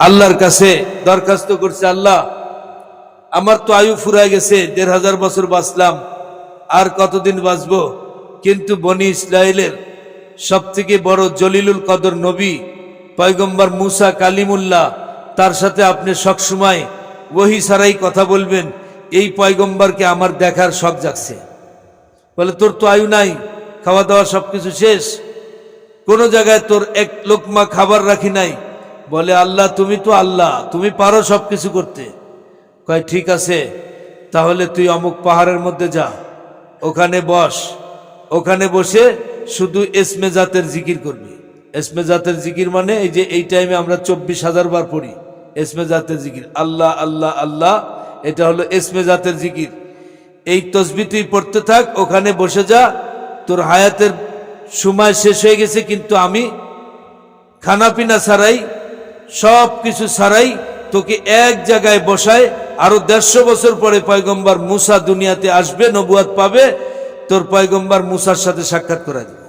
আল্লাহর কাছে দরখাস্ত করছে, আল্লাহ, আমার তো আয়ু ফুরায় গেছে, দেড় হাজার বছর বাঁচলাম, আর কতদিন বাঁচব? কিন্তু বনি ইসরায়েলের সব থেকে বড় জলিলুল কদর নবী, পয়গম্বর মুসা কালিমুল্লাহ, তার সাথে আপনি সবসময় ওহি সারাই কথা বলবেন, এই পয়গম্বরকে আমার দেখার শখ জাগছে। বলে, তোর তো আয়ু নাই, খাওয়া দাওয়া সবকিছু শেষ, কোনো জায়গায় তোর এক লোকমা খাবার রাখি নাই বলে, আল্লাহ, তুমি তো আল্লাহ, তুমি পারো সব কিছু করতে। কয়, ঠিক আছে, তাহলে তুই অমুক পাহাড়ের মধ্যে যা, ওখানে বস। ওখানে বসে শুধু এসমে জাতের জিকির করবি। এসমে জাতের জিকির মানে এই যে, এই টাইমে আমরা চব্বিশ হাজার বার পড়ি এসমে জাতের জিকির। আল্লাহ আল্লাহ আল্লাহ, এটা হলো এসমে জাতের জিকির। এই তসবি তুই পড়তে থাক, ওখানে বসে যা, তোর হায়াতের সময় শেষ হয়ে গেছে, কিন্তু আমি খানাপিনা ছাড়াই সব কিছু ছাড়াই তোকে এক জায়গায় বসায়, আরও দেড়শো বছর পরে পয়গম্বর মুসা দুনিয়াতে আসবে নবুয়াত পাবে, তোর পয়গম্বর মুসার সাথে সাক্ষাৎ করা দেবে।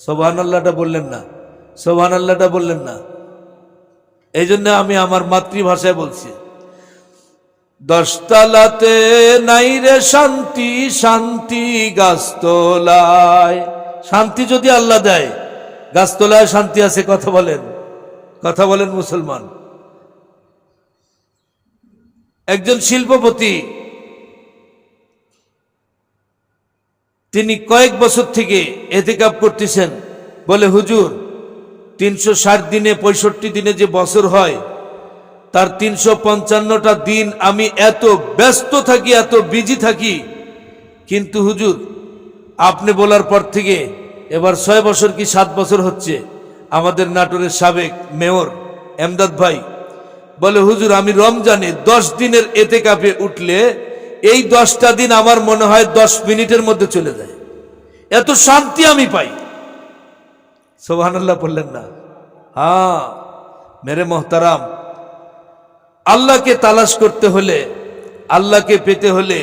সোভান আল্লাহটা বললেন না সোভান আল্লাহটা বললেন না। এই জন্য আমি আমার মাতৃভাষায় বলছি, দশতলাতে নাই রে শান্তি শান্তি গাছতলায়। শান্তি যদি আল্লাহ দেয়, গাছতলায় শান্তি আছে, কথা বলেন। কথা বলেন মুসলমান। একজন শিল্পপতি, তিনি কয়েক বছর থেকে এতেকাপ করতেছেন। বলে, হুজুর, তিনশো ষাট দিনে, পঁয়ষট্টি দিনে যে বছর হয়, তার তিনশো পঞ্চান্নটা দিন আমি এত ব্যস্ত থাকি, এত বিজি থাকি। কিন্তু হুজুর, আপনি বলার পর থেকে এবার ছয় বছর কি সাত বছর হচ্ছে? আমাদের নাটোরের সাবেক মেয়র এমদাদ ভাই বলে, হুজুর, আমি রমজানে দশ দিনের এতে কাপে উঠলে এই দশটা দিন আমার মনে হয় দশ মিনিটের মধ্যে চলে যায়। এত শান্তি আমি পাই। সোহানাল্লাহ বললেন না। হ্যাঁ মেরে মোহতারাম, আল্লাহকে তালাশ করতে হলে, আল্লাহকে পেতে হলে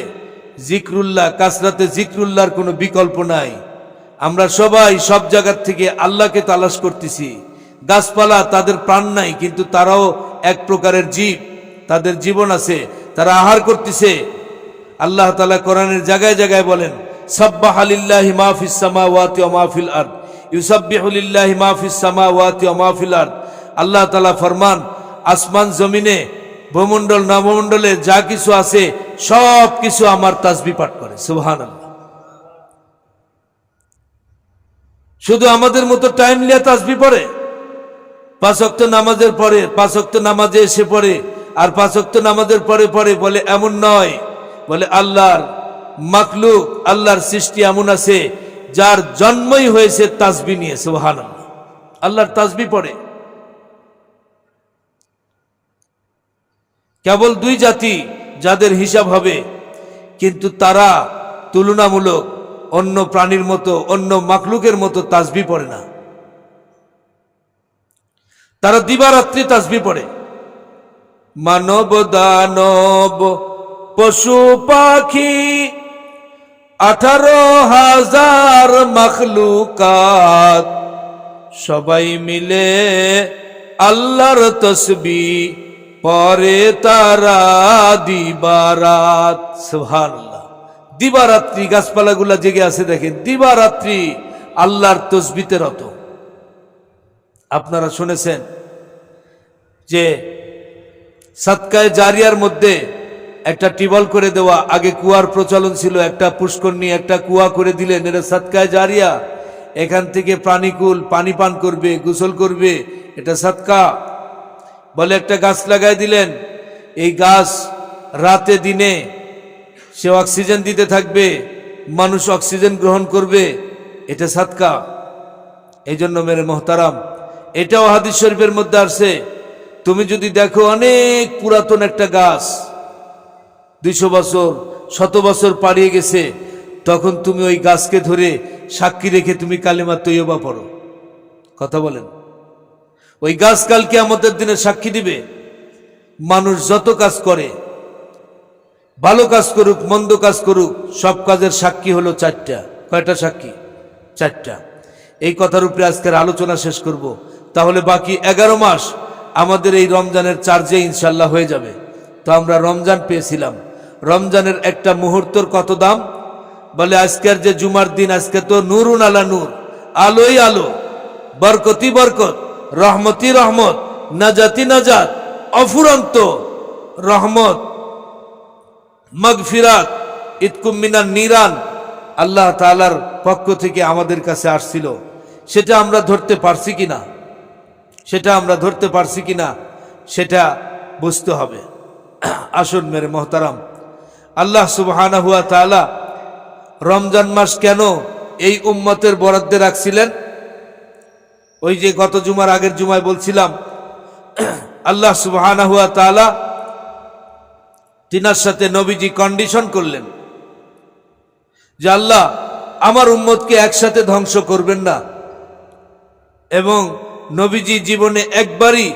জিক্রুল্লাহ, কাসরাতে জিক্রুল্লাহর কোনো বিকল্প নাই। আমরা সবাই সব জায়গার থেকে আল্লাহকে তালাশ করতেছি। গাছপালা তাদের প্রাণ নাই, কিন্তু তারাও এক প্রকারের জীব। তাদের জীবন আছে, তারা আহার করতেছে। আল্লাহ তালা কোরআনের জায়গায় জায়গায় বলেন, সাব্বাহ আলিল্লাহি মাহফিস সামাওয়াতি ওয়া মাহফিল আরদ। ইউসাব্বিহু লিল্লাহি মাহফিস সামাওয়াতি ওয়া মাহফিল আরদ। আল্লাহ তাআলা ফরমান, আসমান, জমিনে, ভূমণ্ডল নবমণ্ডলে যা কিছু আছে সব কিছু আমার তাসবি পাঠ করে। সুবহানাল্লাহ। শুধু আমাদের মতো টাইম নিয়ে তাসবি পড়ে? পাঁচক্ত নামাজের পরে পাঁচক্ত নামাজে এসে পড়ে, আর পাঁচক্ত নামাজের পরে পরে বলে, এমন নয়। বলে, আল্লাহর মাকলুক আল্লাহর সৃষ্টি এমন আছে, যার জন্মই হয়েছে তাসবি নিয়ে সুহান আল্লাহর তাসবি পড়ে। কেবল দুই জাতি যাদের হিসাব হবে, কিন্তু তারা তুলনামূলক অন্য প্রাণীর মতো, অন্য মাকলুকের মতো তাজবি পড়ে না। তারা দিবারাত্রি তাজবি পড়ে। মানব দানব, পশু পাখি, আঠারো হাজার মখলুকাত, সবাই মিলে আল্লাহর তসবি পরে তারা দিবারাত। সুবহানাল্লাহ। দিবারাত্রি গাছপালাগুলা জেগে আছে দেখেন, দিবারাত্রি আল্লাহর তসবিতে রত। আপনারা শুনেছেন যে সৎকায় জারিয়ার মধ্যে একটা টিবল করে দেওয়া, আগে কুয়ার প্রচলন ছিল, একটা পুষ্কর নিয়ে একটা কুয়া করে দিলেন, এটা সৎকায় জারিয়া। এখান থেকে প্রাণীকুল, পানি পান করবে, গোসল করবে, এটা সৎকা বলে একটা গাছ লাগাই দিলেন, এই গাছ রাতে দিনে সে অক্সিজেন দিতে থাকবে, মানুষ অক্সিজেন গ্রহণ করবে, এটা সাতকা এই জন্য মেরে মোহতারাম, এটাও হাদিস শরীফের মধ্যে আসছে, তুমি যদি দেখো অনেক পুরাতন একটা গাছ, দুইশো বছর, শত বছর পাড়িয়ে গেছে, তখন তুমি ওই গাছকে ধরে সাক্ষী রেখে তুমি কালিমা তৈয়বা পড়ো। কথা বলেন। ওই গাছ কালকে আমাদের দিনে সাক্ষী দিবে। মানুষ যত কাজ করে ভালো কাজ করুক, মন্দ কাজ করুক, সব কাজের সাক্ষী হলো চারটা। কয়টা সাক্ষী? চারটা। এই কথার উপরে আজকের আলোচনা শেষ করব। তাহলে বাকি এগারো মাস আমাদের এই রমজানের চার্জে ইনশাল্লাহ হয়ে যাবে। তো আমরা রমজান পেয়েছিলাম। রমজানের একটা মুহূর্তর কত দাম? বলে আজকের যে জুমার দিন, আজকে তো নুরুন আলা নূর। আলোই আলো। বরকতি বরকত রহমতি রহমত, নাজাতি নাজাত, অফুরন্ত রহমত। মগফিরাত, ইতকুম মিনার নিরান। আল্লাহ তালার পক্ষ থেকে আমাদের কাছে আসছিল। সেটা আমরা ধরতে পারছি কিনা? সেটা আমরা ধরতে পারছি কিনা? সেটা বুঝতে হবে। আসুন মেরে মোহতারাম। আল্লাহ সুবহানা হুয়া তালা রমজান মাস কেন এই উম্মতের বরাদ্দে রাখছিলেন? ওই যে গত জুমার আগের জুমায় বলছিলাম, আল্লাহ সুবহানা হুয়া তালা তিনার সাথে নবীজি কন্ডিশন করলেন যে আল্লাহ আমার উম্মতকে একসাথে ধ্বংস করবেন না এবং নবীজি জীবনে একবারই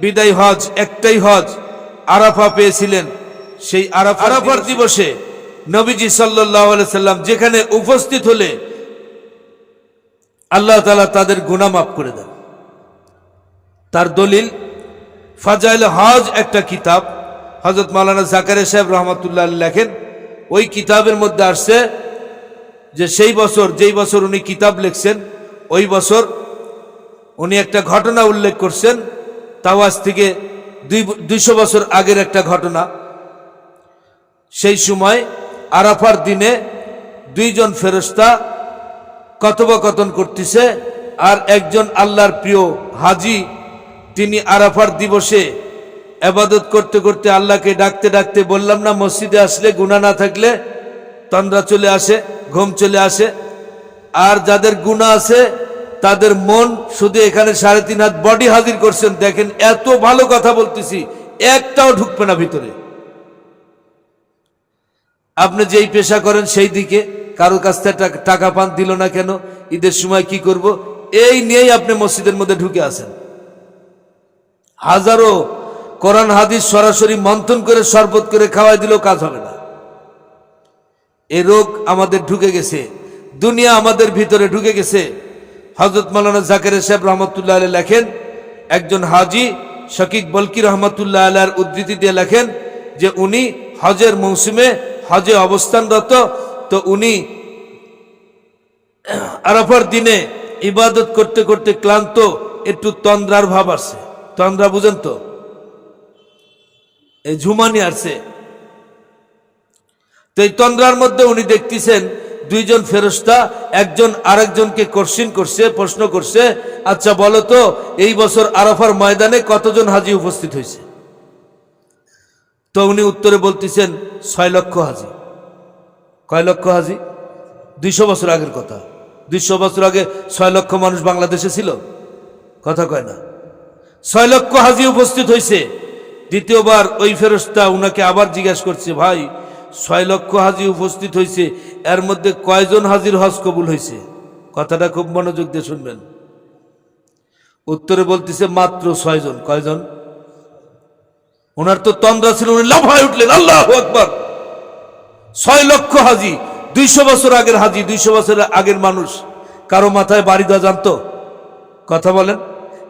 বিদায় হজ একটাই হজ আরাফা পেয়েছিলেন। সেই আরাফা আরাফার দিবসে নবীজি সাল্লাহ সাল্লাম যেখানে উপস্থিত হলে আল্লাহ তালা তাদের গুণা মাফ করে দেন। তার দলিল ফাজাইল হজ একটা কিতাব। হজরত মাওলানা জাকারে সাহেব রহমতুল্লাহ লেখেন, ওই কিতাবের মধ্যে আসছে যে সেই বছর, যেই বছর উনি কিতাব লিখছেন, ওই বছর উনি একটা ঘটনা উল্লেখ করছেন, তাও আজ থেকে দুই দুইশো বছর আগের একটা ঘটনা। সেই সময় আরাফার দিনে দুইজন ফেরস্তা কথোপকথন করতেছে, আর একজন আল্লাহর প্রিয় হাজি, তিনি আরাফার দিবসে আবাদত করতে করতে আল্লাহকে ডাকতে ডাকতে বললাম না, মসজিদে আসলে গুণা না থাকলে তন্দ্রা চলে আসে, ঘুম চলে আসে। আর যাদের গুণা আছে, তাদের মন শুধু এখানে সাড়ে তিন হাত বডি হাজির করছেন। দেখেন, এত ভালো কথা বলতেছি, একটাও ঢুকবে না ভিতরে। আপনি যেই পেশা করেন সেই দিকে, কারোর কাছ থেকে টাকা- টাকা পান, দিল না কেন, ঈদের সময় কি করব? এই নিয়েই আপনি মসজিদের মধ্যে ঢুকে আছেন। হাজারো কোরআন, হাদিস সরাসরি মন্থন করে, শরবত করে খাওয়াই দিলেও কাজ হবে না। এ রোগ আমাদের ঢুকে গেছে। দুনিয়া আমাদের ভিতরে ঢুকে গেছে। হজরত মৌলানা জাকের সাহেব রহমতুল্লাহ আলী লেখেন, একজন হাজি শকিক বলকি রহমতুল্লাহ আলার উদ্ধৃতি দিয়ে লেখেন যে উনি হজের মৌসুমে হজে অবস্থানরত, তো উনি আরাফার দিনে ইবাদত করতে করতে ক্লান্ত, একটু তন্দ্রার ভাব আসছে। তন্দ্রা বুঝেন তো? এই ঝুমানি আসছে। তো এই তন্দ্রার মধ্যে উনি দেখতেছেন দুইজন ফেরস্তা, একজন আরেকজনকে কোশ্চিন করছে, প্রশ্ন করছে আচ্ছা বলো তো, এই বছর আরাফার ময়দানে কতজন হাজি উপস্থিত হয়েছে? তো উনি উত্তরে বলতেছেন, ছয় লক্ষ হাজি। কয় লক্ষ হাজি? দুইশো বছর আগের কথা। দুইশো বছর আগে ছয় লক্ষ মানুষ বাংলাদেশে ছিল। কথা কয় না। ছয় লক্ষ হাজি উপস্থিত হয়েছে। দ্বিতীয়বার ওই ফেরস্তা উনাকে আবার জিজ্ঞাসা করছে, ভাই, ছয় লক্ষ হাজি উপস্থিত হয়েছে এর মধ্যে কয়জন হাজির হজ কবুল হয়েছে কথাটা খুব মনোযোগ দিয়ে শুনবেন। উত্তরে বলতেছে, মাত্র ছয়জন। কয়জন? ওনার তো তন্দ্রা ছিল, উনি লাফায় উঠলেন, আল্লাহ আকবর! ছয় লক্ষ হাজি, দুইশো বছর আগের হাজি, দুইশো বছর আগের মানুষ। কারও মাথায় বাড়ি দেওয়া জানতো? কথা বলেন।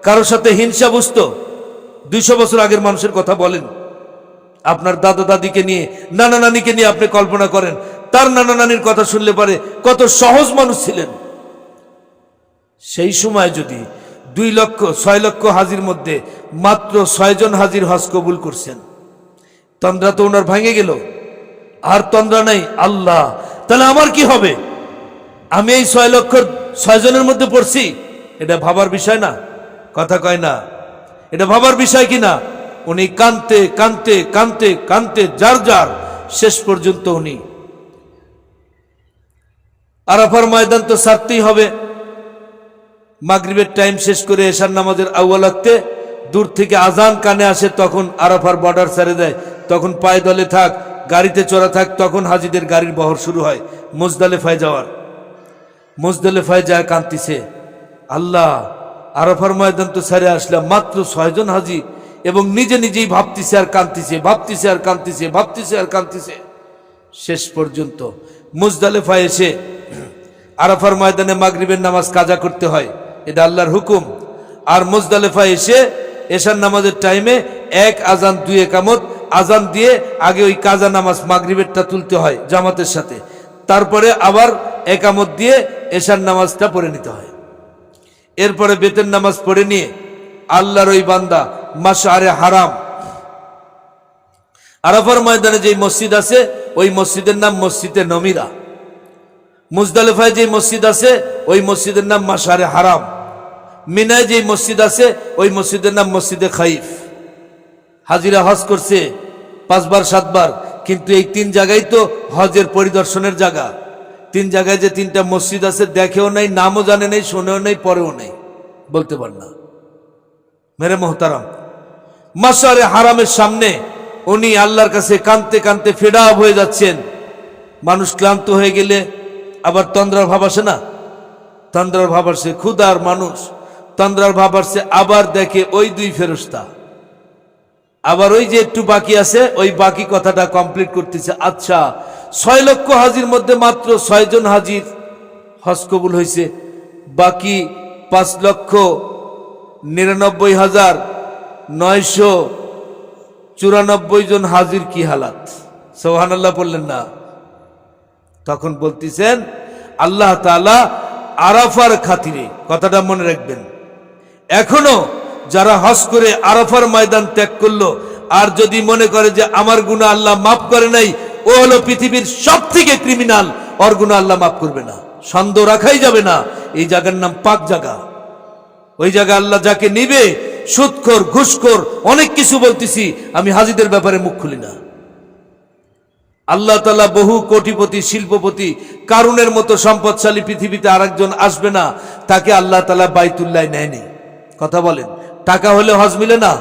কারোর সাথে হিংসা বুঝতো? দুইশো বছর আগের মানুষের কথা বলেন। আপনার দাদা দাদিকে নিয়ে, নানা নানিকে নিয়ে আপনি কল্পনা করেন। তার নানা নানির কথা শুনলে পারে কত সহজ মানুষ ছিলেন। সেই সময় যদি দুই লক্ষ, ছয় লক্ষ হাজির মধ্যে মাত্র ছয়জন হাজির হজ কবুল করছেন, তন্দ্রা তো ওনার ভাঙে গেল। আর তন্দ্রা নাই, আল্লাহ, তাহলে আমার কি হবে? আমি এই ছয় লক্ষ ছয়জনের মধ্যে পড়ছি। এটা ভাবার বিষয় না। কথা কয় না। এটা ভাবার বিষয় কিনা? উনি কানতে কানতে কানতে কানতে, যার যার, শেষ পর্যন্ত উনি। আরাফার ময়দান তো সারতেই হবে। মাগরিবের টাইম শেষ করে এশার নামাজের আউ্বালাতে দূর থেকে আজান কানে আসে, তখন আরাফার বর্ডার ছেড়ে দেয়। তখন পায়ে দলে থাক, গাড়িতে চড়া থাক, তখন হাজিদের গাড়ির বহর শুরু হয়, মোজদালেফায় যাওয়ার। মোজদালেফায় যায় কান্তিছে আল্লাহ আরাফার ময়দান তো ছেড়ে আসলাম, মাত্র ছয়জন হাজি এবং নিজে নিজেই ভাবতিছে আর কান্তিছে ভাবতিছে আর কান্তিছে ভাবতিছে আর কান্তিছে শেষ পর্যন্ত মুজদালেফায় এসে আরাফার ময়দানে মাগরিবের নামাজ কাজা করতে হয়, এটা আল্লাহর হুকুম। আর মুজদালেফায় এসে এশার নামাজের টাইমে এক আজান, দুই একামত, আজান দিয়ে আগে ওই কাজা নামাজ মাগরিবেরটা তুলতে হয় জামাতের সাথে। তারপরে আবার একামত দিয়ে এশার নামাজটা পড়ে নিতে হয়। এরপরে বেতন নামাজ পড়ে নিয়ে আল্লাহর ওই বান্দা মাসারে হারাম। আরাফার ময়দানে যে মসজিদ আছে, ওই মসজিদের নাম মসজিদে নমিরা। মুজদালিফায় যে মসজিদ আছে, ওই মসজিদের নাম মাসারে হারাম। মিনায় যে মসজিদ আছে, ওই মসজিদের নাম মসজিদে খাইফ। হাজিরা হজ করছে পাঁচবার, সাতবার, কিন্তু এই তিন জায়গায় তো হজের পরিদর্শনের জায়গা। তিন জায়গায় যে তিনটা মসজিদ আছে, দেখেও নাই, নামও জানে নেই, শোনেও নেই পরেও নেই। বলতে পার না। মেরে মোহতারাম, মাসারে হারামের সামনে উনি আল্লাহর কাছে কানতে কানতে ফেডা হয়ে যাচ্ছেন। মানুষ ক্লান্ত হয়ে গেলে আবার তন্দ্রার ভাব আসে না? তন্দ্রার ভাব আসে ক্ষুদার মানুষ, তন্দ্রার ভাব আসছে আবার দেখে ওই দুই ফেরস্তা। আবার ওই যে একটু বাকি আছে, ওই বাকি কথাটা কমপ্লিট করতেছে আচ্ছা ছয় লক্ষ হাজির মধ্যে মাত্র ছয় জন হাজির হজ কবুল হয়েছে। বাকি পাঁচ লক্ষ নিরানব্বই হাজার নয়শো চুরানব্বই জন হাজির কি হালাত? সোহান আল্লাহ বললেন না। তখন বলতেছেন, আল্লাহ তালা আরাফার খাতিরে, কথাটা মনে রাখবেন, এখনও যারা হজ করে আরাফার ময়দান ত্যাগ করল, আর যদি মনে করে যে আমার গুণা আল্লাহ মাফ করে নাই ও হলো পৃথিবীর সব থেকে ক্রিমিনাল ওর গুণা আল্লাহ মাফ করবে না। সন্দেহ রাখাই যাবে না। এই জায়গার নাম পাক জায়গা। ওই জায়গা আল্লাহ যাকে নিবে, সুৎখোর, ঘুষখোর, অনেক কিছু বলতেছি, আমি হাজিদের ব্যাপারে মুখ খুলি না। আল্লাহ তালা বহু কোটিপতি, শিল্পপতি, কারুনের মতো সম্পদশালী পৃথিবীতে আরেকজন আসবে না, তাকে আল্লাহ তালা বাইতুল্লাহ নেয়নি। কথা বলেন, টাকা হলে হজ মিলে না?